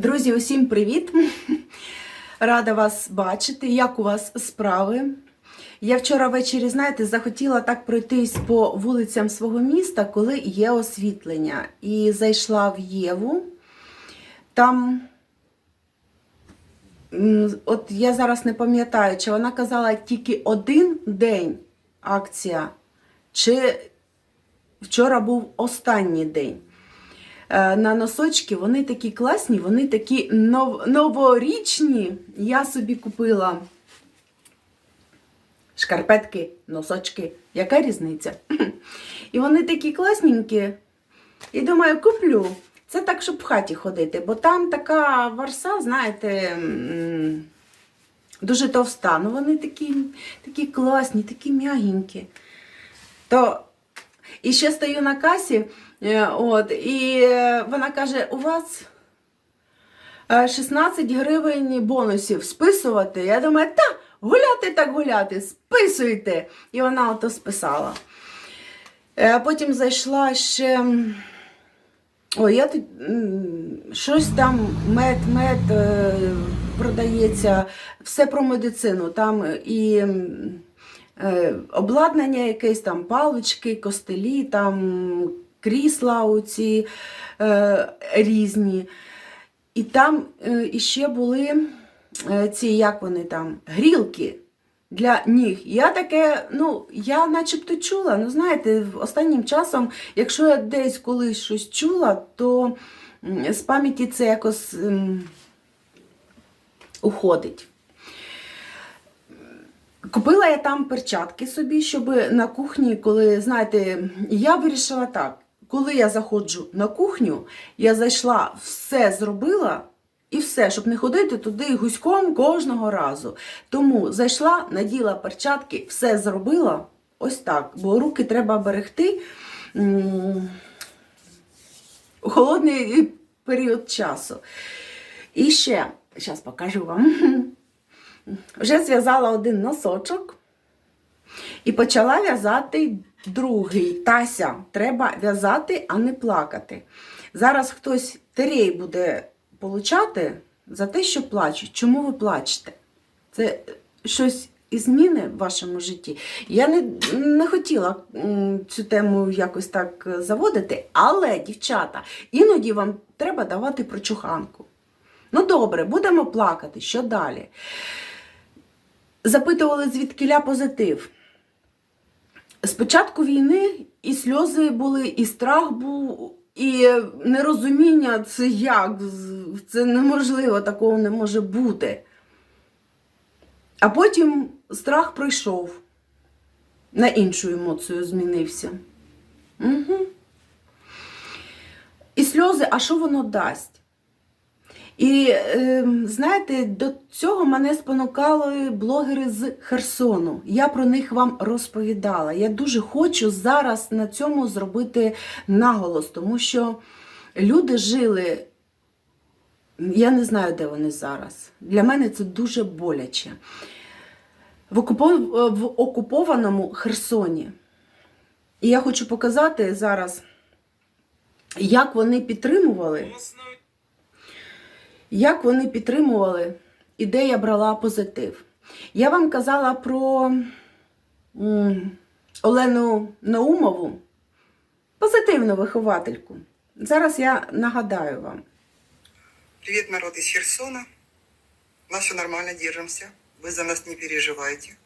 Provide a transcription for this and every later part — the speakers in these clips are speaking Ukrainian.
Друзі, усім привіт! Рада вас бачити. Як у вас справи? Я вчора ввечері, знаєте, захотіла так пройтись по вулицям свого міста, коли є освітлення. І зайшла в Єву. Там, от я зараз не пам'ятаю, чи вона казала тільки один день акція, чи вчора був останній день. Е, на носочки. Вони такі класні, вони такі нов- новорічні. Я собі купила шкарпетки, носочки. Яка різниця? І вони такі класненькі. І думаю, куплю. Це так, щоб в хаті ходити, бо там така варса, знаєте, дуже товста. Ну вони такі, такі класні, такі м'ягенькі. То і ще стою на касі, е, от, і е, вона каже: у вас е, 16 гривень бонусів списувати. Я думаю, та гуляти так гуляти, списуйте. І вона ото списала. Е, Потім зайшла ще. Ой, я тут щось там мед, мед е, продається, все про медицину. Там і е, обладнання якесь, там палички, костелі, там крісла оці е, різні. І там е, іще були е, ці, як вони там, грілки для ніг. Я таке, ну, я начебто чула. Ну, знаєте, останнім часом, якщо я десь колись щось чула, то з пам'яті це якось м, уходить. Купила я там перчатки собі, щоб на кухні, коли, знаєте, я вирішила так, коли я заходжу на кухню, я зайшла, все зробила і все, щоб не ходити туди гуськом кожного разу. Тому зайшла, наділа перчатки, все зробила ось так, бо руки треба берегти у холодний період часу. І ще, зараз покажу вам. Вже зв'язала один носочок і почала в'язати другий. Тася, треба в'язати, а не плакати. Зараз хтось терей буде получати за те, що плачуть. Чому ви плачете? Це щось і зміни в вашому житті. Я не, не хотіла цю тему якось так заводити, але, дівчата, іноді вам треба давати прочуханку. Ну добре, будемо плакати. Що далі? Запитували, звідкиля позитив. З початку війни і сльози були, і страх був, і нерозуміння це як, це неможливо, такого не може бути. А потім страх пройшов, на іншу емоцію змінився. Угу. І сльози, а що воно дасть? І е, знаєте, до цього мене спонукали блогери з Херсону. Я про них вам розповідала. Я дуже хочу зараз на цьому зробити наголос, тому що люди жили. Я не знаю, де вони зараз. Для мене це дуже боляче. В, окупо- в окупованому Херсоні. І я хочу показати зараз, як вони підтримували як вони підтримували, і де я брала позитив. Я вам казала про Олену Наумову, позитивну виховательку. Зараз я нагадаю вам. Привет, народ из Херсона. Нас все нормально, держимося. Ви за нас не переживайте.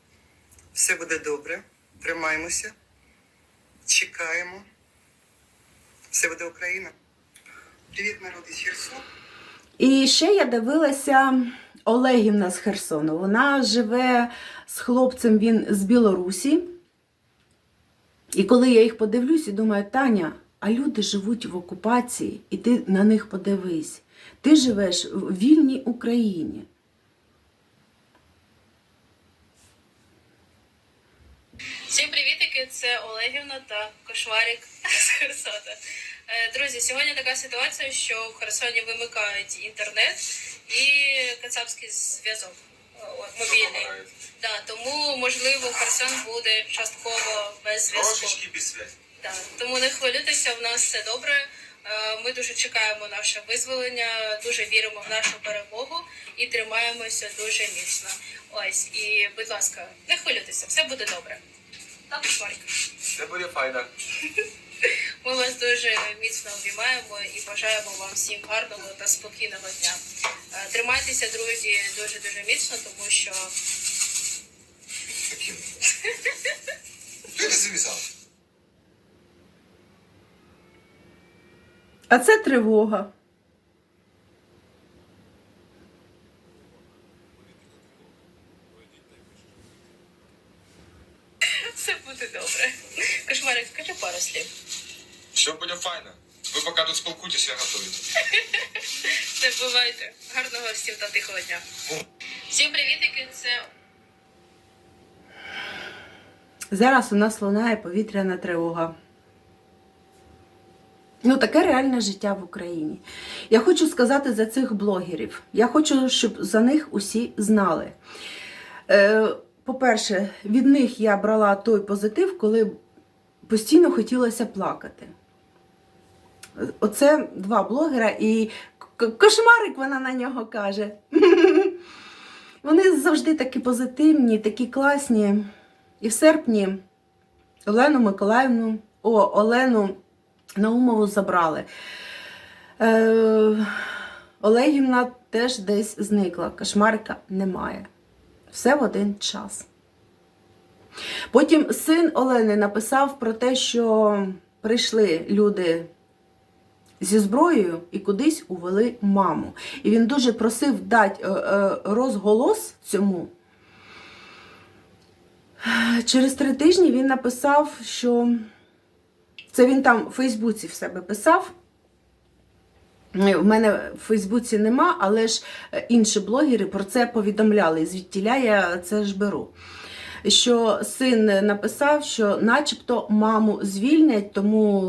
Все буде добре. Тримаємося. Чекаємо. Все буде Україна. Привіт, народ із Херсона. І ще я дивилася Олегівна з Херсону. Вона живе з хлопцем, він з Білорусі. І коли я їх подивлюсь і думаю, Таня, а люди живуть в окупації, і ти на них подивись. Ти живеш в вільній Україні. Всім привітики! Це Олегівна та Кошварік з Херсона. Е, Друзі, сьогодні така ситуація, що в Херсоні вимикають інтернет і кацапський зв'язок е, мобільний. Да, тому можливо Херсон буде частково без зв'язку. Трошечки без связи. Да, тому не хвилюйтеся, в нас все добре. Е, Ми дуже чекаємо наше визволення, дуже віримо в нашу перемогу і тримаємося дуже міцно. Ось і, будь ласка, не хвилюйтеся, все буде добре. Так, Марк. Це буде файно. Ми вас дуже міцно обіймаємо і бажаємо вам всім гарного та спокійного дня. Е, Тримайтеся, друзі, дуже дуже міцно, тому що. Ти не зав'язав. А це тривога. все буде добре. Кошмарик, скажи. Все буде файно. Ви поки тут спілкуйтесь, я готовий. Все, бувайте. Гарного всім та тихого дня. Всім привітики, це Зараз у нас лунає повітряна тривога. Ну, таке реальне життя в Україні. Я хочу сказати за цих блогерів. Я хочу, щоб за них усі знали. Е, по-перше, від них я брала той позитив, коли постійно хотілося плакати. Оце два блогера, і кошмарик вона на нього каже. Вони завжди такі позитивні, такі класні. І в серпні Олену Миколаївну, о, Олену Наумову забрали. Е, Олегівна теж десь зникла. Кошмарика немає. Все в один час. Потім син Олени написав про те, що прийшли люди зі зброєю і кудись увели маму. І він дуже просив дати е, е, розголос цьому. Через три тижні він написав, що це він там в Фейсбуці в себе писав. В мене в Фейсбуці нема, але ж е, інші блогери про це повідомляли. Звідтіля я це ж беру. Що син написав, що начебто маму звільнять, тому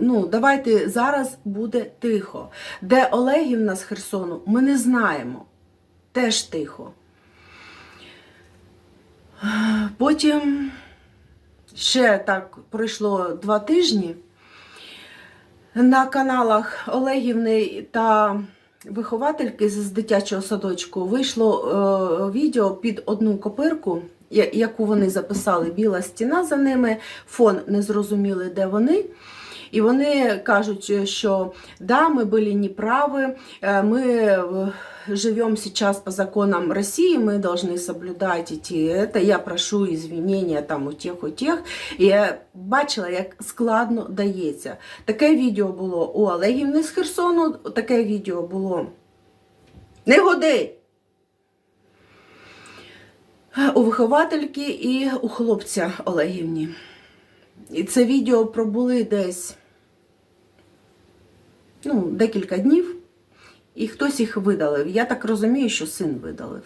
ну, давайте зараз буде тихо. Де Олегівна з Херсону, ми не знаємо. Теж тихо. Потім ще так пройшло два тижні. На каналах Олегівни та виховательки з дитячого садочку вийшло е, відео під одну копирку, яку вони записали. Біла стіна за ними, фон не зрозуміли, де вони. І вони кажуть, що да, мы были неправы, э, мы э, живем сейчас по законам России, мы должны соблюдать эти, это, я прошу извинения там у тех, у тех. І я бачила, як складно дається. Таке відео було у Олегівни з Херсону, таке відео було не годи. У виховательки і у хлопця Олегівні. І це відео пробули десь ну, декілька днів, і хтось їх видалив. Я так розумію, що син видалив.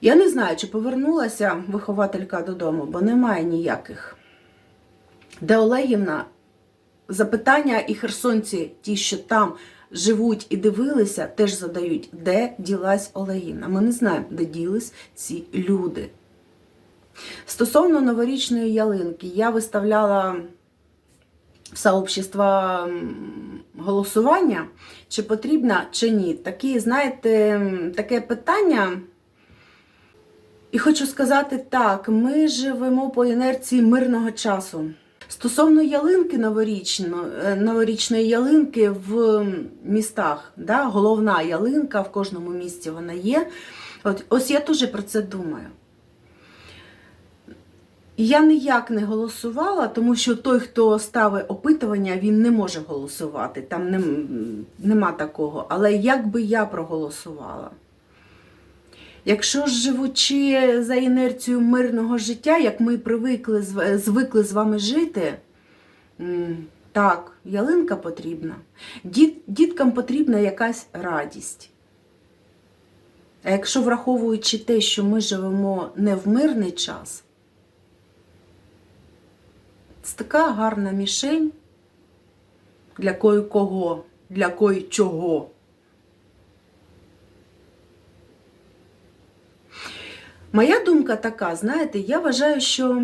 Я не знаю, чи повернулася вихователька додому, бо немає ніяких. Де Олегівна запитання і херсонці, ті, що там живуть і дивилися, теж задають, де ділась Олегівна. Ми не знаємо, де ділись ці люди. Стосовно новорічної ялинки, я виставляла в сообщества голосування, чи потрібна, чи ні. Такі, знаєте, таке питання. І хочу сказати так: ми живемо по інерції мирного часу. Стосовно ялинки е, новорічної ялинки в містах, да, головна ялинка в кожному місті вона є. От, ось я теж про це думаю. Я ніяк не голосувала, тому що той, хто ставить опитування, він не може голосувати. Там нем, нема такого. Але як би я проголосувала? Якщо ж живучи за інерцією мирного життя, як ми привикли, звикли з вами жити, так, ялинка потрібна. Діт, діткам потрібна якась радість. А якщо враховуючи те, що ми живемо не в мирний час, це така гарна мішень для кої кого, для кої чого. Моя думка така, знаєте, я вважаю, що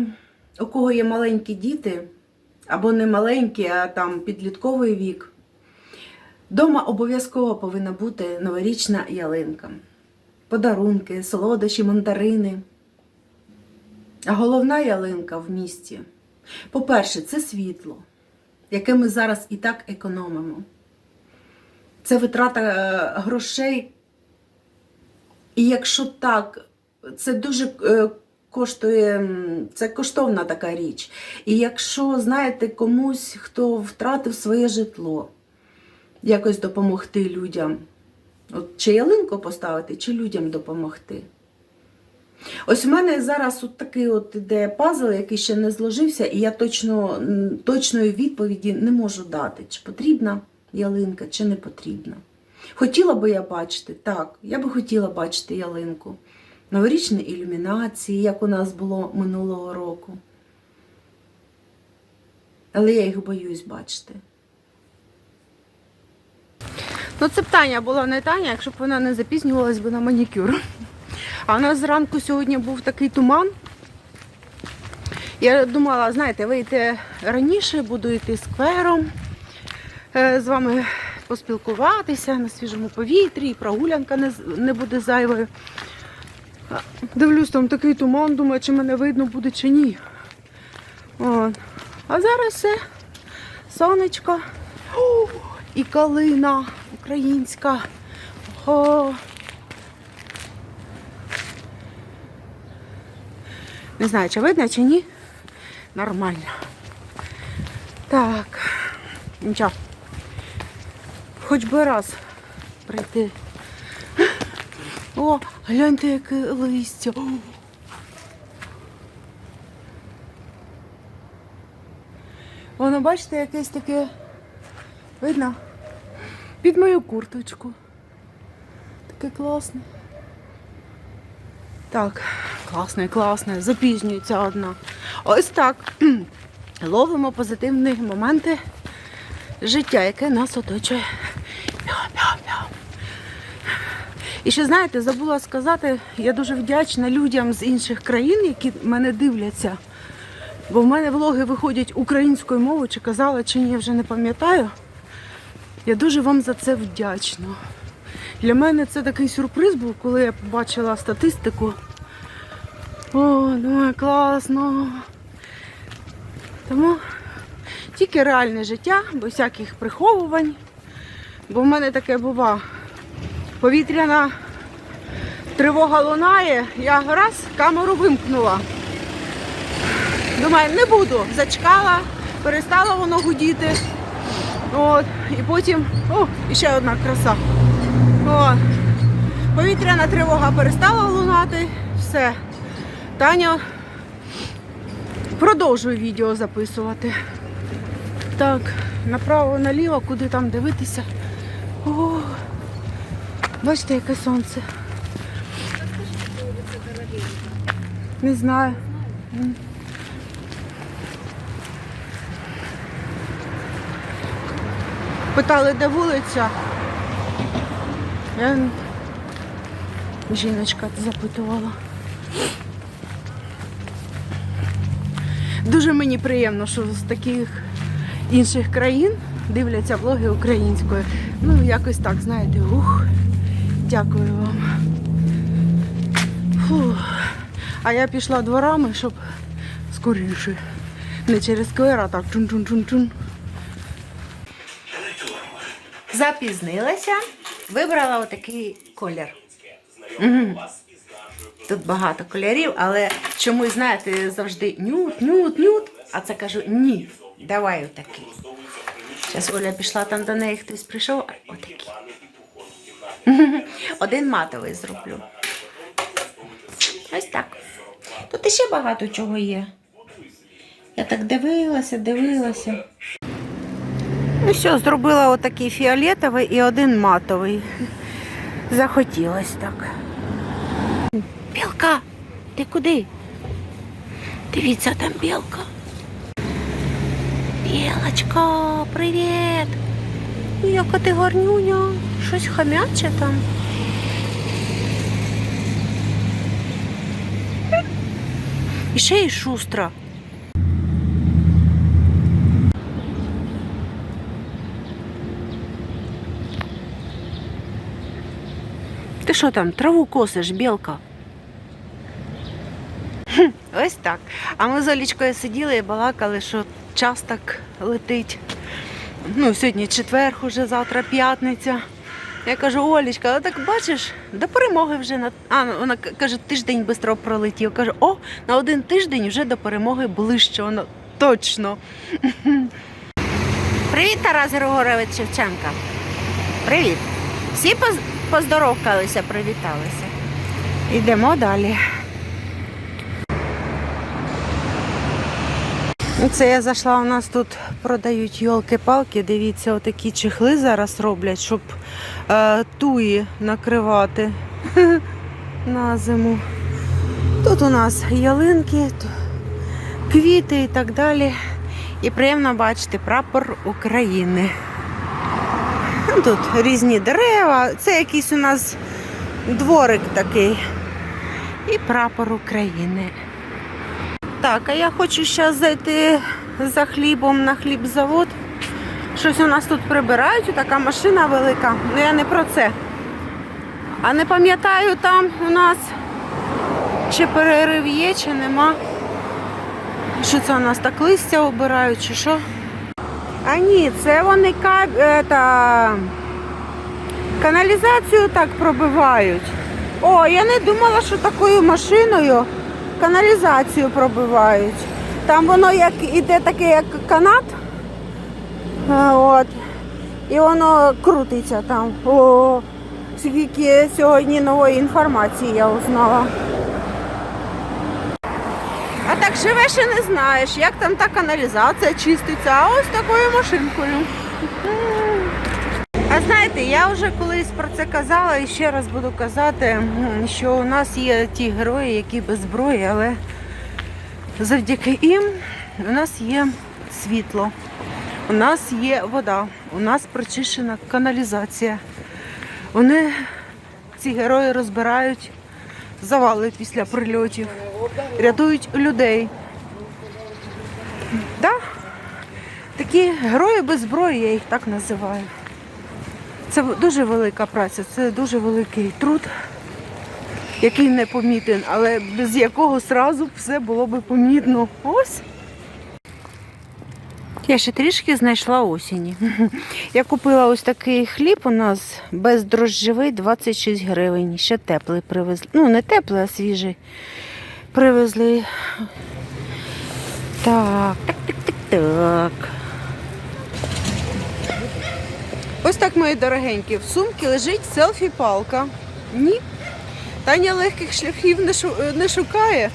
у кого є маленькі діти, або не маленький, а там підлітковий вік. Дома обов'язково повинна бути новорічна ялинка. Подарунки, солодощі, мандарини. А головна ялинка в місті. По-перше, це світло, яке ми зараз і так економимо. Це витрата е, грошей. І якщо так, це дуже е, коштує, це коштовна така річ. І якщо знаєте комусь, хто втратив своє житло, якось допомогти людям, от чи ялинку поставити, чи людям допомогти. Ось у мене зараз от такий от іде пазл, який ще не зложився, і я точно, точної відповіді не можу дати, чи потрібна ялинка, чи не потрібна. Хотіла би я бачити, так, я би хотіла бачити ялинку. Новорічні ілюмінації, як у нас було минулого року. Але я їх боюсь бачити. Ну, це б Таня була не Таня, якщо б вона не запізнювалась би на манікюр. А у нас зранку сьогодні був такий туман. Я думала, знаєте, вийти раніше, буду йти сквером, е, з вами поспілкуватися на свіжому повітрі, і прогулянка не, буде зайвою. Дивлюсь, там такий туман, думаю, чи мене видно буде, чи ні. От. А зараз все, сонечко. О, і калина українська. О. Не знаю, чи видно, чи ні. Нормально. Так. Нічого. Хоч би раз прийти. О, гляньте, яке листя. Воно, бачите, якесь таке. Видно? Під мою курточку. Таке класне. Так, класне, класне. Запізнюється одна. Ось так. Ловимо позитивні моменти життя, яке нас оточує. І ще знаєте, забула сказати, я дуже вдячна людям з інших країн, які мене дивляться. Бо в мене влоги виходять українською мовою, чи казала, чи ні, я вже не пам'ятаю. Я дуже вам за це вдячна. Для мене це такий сюрприз був, коли я побачила статистику. О, думаю, класно. Тому тільки реальне життя, без всяких приховувань. Бо в мене таке бува. Повітряна тривога лунає, я раз камеру вимкнула. Думаю, не буду. Зачекала, перестало воно гудіти. От, і потім. О, і ще одна краса. О, повітряна тривога перестала лунати. Все. Таня продовжує відео записувати. Так, направо, наліво, куди там дивитися. О, бачите, яке сонце. Не знаю. Питали, де вулиця. Я... Жіночка запитувала. Дуже мені приємно, що з таких інших країн дивляться влоги українською. Ну, якось так, знаєте, ух, дякую вам. Фух. А я пішла дворами, щоб скоріше. Не через сквер, а так чун-чун-чун-чун. Запізнилася, вибрала отакий колір. Мгм. Тут багато кольорів, але чомусь, знаєте, завжди нют, нют, нют. А це кажу ні. Давай отакий. Зараз Оля пішла там до неї, хтось прийшов, а отакий. Один матовий зроблю. Ось так. Тут іще багато чого є. Я так дивилася, дивилася. Ну все, зробила отакий фіолетовий і один матовий. Захотілось так. Білка, ти куди? Дивіться, там білка. Білочка, привіт. Яка ти гарнюня щось хам'яче там. І ще й шустра. Ти що там, траву косиш, білка? Ось так. А ми з Олічкою сиділи і балакали, що час так летить. Ну, Сьогодні четвер, уже завтра п'ятниця. Я кажу, Олічка, а так бачиш, до перемоги вже на. А, ну, вона каже, тиждень швидко пролетів. Каже, о, на один тиждень вже до перемоги ближче. Воно точно. Привіт, Тарас Григорович Шевченка. Привіт. Всі поз- поздоровкалися, привіталися. Йдемо далі. Це я зайшла, у нас тут продають йолки-палки. Дивіться, отакі чехли зараз роблять, щоб е, туї накривати на зиму. Тут у нас ялинки, квіти і так далі. І приємно бачити прапор України. Ну, Тут різні дерева. Це якийсь у нас дворик такий. І прапор України. Так, а я хочу зараз зайти за хлібом на хлібзавод. Щось у нас тут прибирають, така машина велика. Ну я не про це. А не пам'ятаю там у нас чи перерив є, чи нема. Що це у нас так листя обирають, чи що? А ні, це вони каб... это... каналізацію так пробивають. О, я не думала, що такою машиною каналізацію пробивають. Там воно як іде таке, як канат. Е, От. І воно крутиться там. О, скільки сьогодні нової інформації я узнала. А так живеш і не знаєш, як там та каналізація чиститься, а ось такою машинкою. Знаєте, я вже колись про це казала і ще раз буду казати, що у нас є ті герої, які без зброї, але завдяки їм у нас є світло, у нас є вода, у нас прочищена каналізація. Вони, ці герої, розбирають завали після прильотів, рятують людей. Да? Такі герої без зброї, я їх так називаю. Це дуже велика праця, це дуже великий труд, який не помітен, але без якого сразу все було би помітно. Ось. Я ще трішки знайшла осені. Я купила ось такий хліб у нас бездрожжевий 26 гривень. Ще теплий привезли. Ну, не теплий, а свіжий. Привезли. Так, так, так, так, так. Ось так, мої дорогенькі, в сумці лежить селфі-палка. Ні. Таня легких шляхів не, шукає.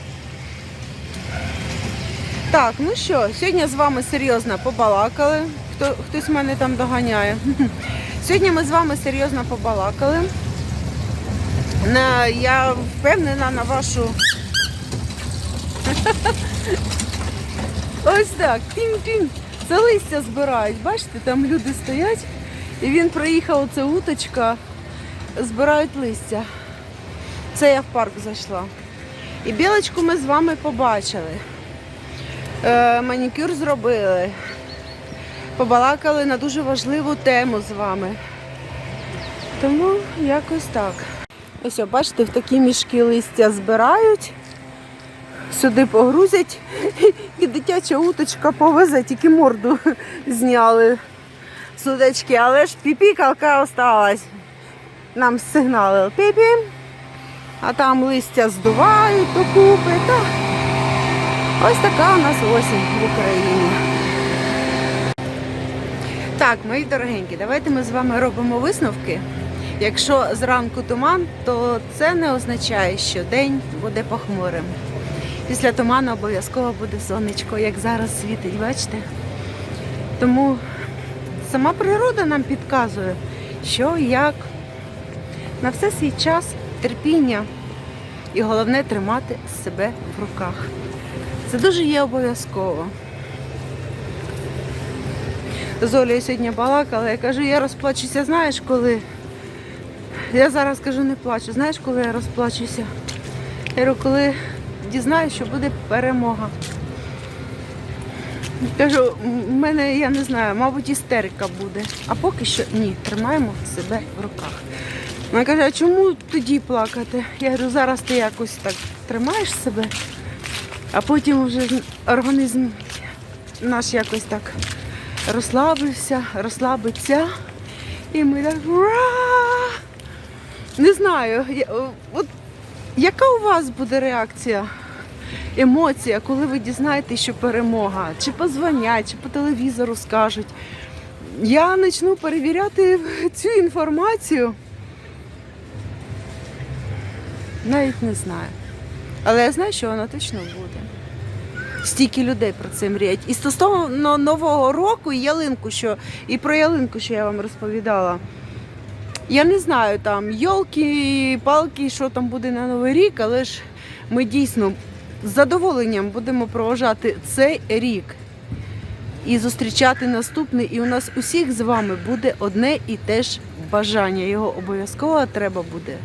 Так, ну що, сьогодні з вами серйозно побалакали. Хто, хтось мене там доганяє. Сьогодні ми з вами серйозно побалакали. На, я впевнена на вашу. Ось так. Тінь-тінь. Це листя збирають. Бачите, там люди стоять. І він приїхав, оце уточка, збирають листя. Це я в парк зайшла. І білочку ми з вами побачили. Е, манікюр зробили. Побалакали на дуже важливу тему з вами. Тому якось так. Ось, о, бачите, в такі мішки листя збирають, сюди погрузять і дитяча уточка повезе, тільки морду зняли судачки, але ж піпікалка осталась. Нам сигналили піпі, а там листя здувають докупи. Та... Ось така у нас осінь в Україні. Так, мої дорогенькі, давайте ми з вами робимо висновки. Якщо зранку туман, то це не означає, що день буде похмурим. Після туману обов'язково буде сонечко, як зараз світить, бачите? Тому сама природа нам підказує, що як. На все свій час терпіння і головне тримати себе в руках. Це дуже є обов'язково. З Олею сьогодні балакала, я кажу, я розплачуся, знаєш коли? Я зараз кажу, не плачу. Знаєш, коли я розплачуся? Я говорю, коли дізнаюся, що буде перемога. Кажу, в мене, я не знаю, мабуть, істерика буде. А поки що ні, тримаємо себе в руках. Вона каже, а чому тоді плакати? Я говорю, зараз ти якось так тримаєш себе, а потім вже організм наш якось так розслабився, розслабиться. І ми так. «Ура!» Не знаю, от яка у вас буде реакція, емоція, коли ви дізнаєтесь, що перемога? Чи позвонять, чи по телевізору скажуть. Я почну перевіряти цю інформацію. Навіть не знаю. Але я знаю, що вона точно буде. Стільки людей про це мріють. І стосовно Нового року і ялинку, що і про ялинку, що я вам розповідала. Я не знаю там йолки, палки, що там буде на Новий рік, але ж ми дійсно з задоволенням будемо проважати цей рік і зустрічати наступний. І у нас усіх з вами буде одне і те ж бажання. Його обов'язково треба буде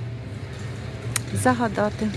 загадати.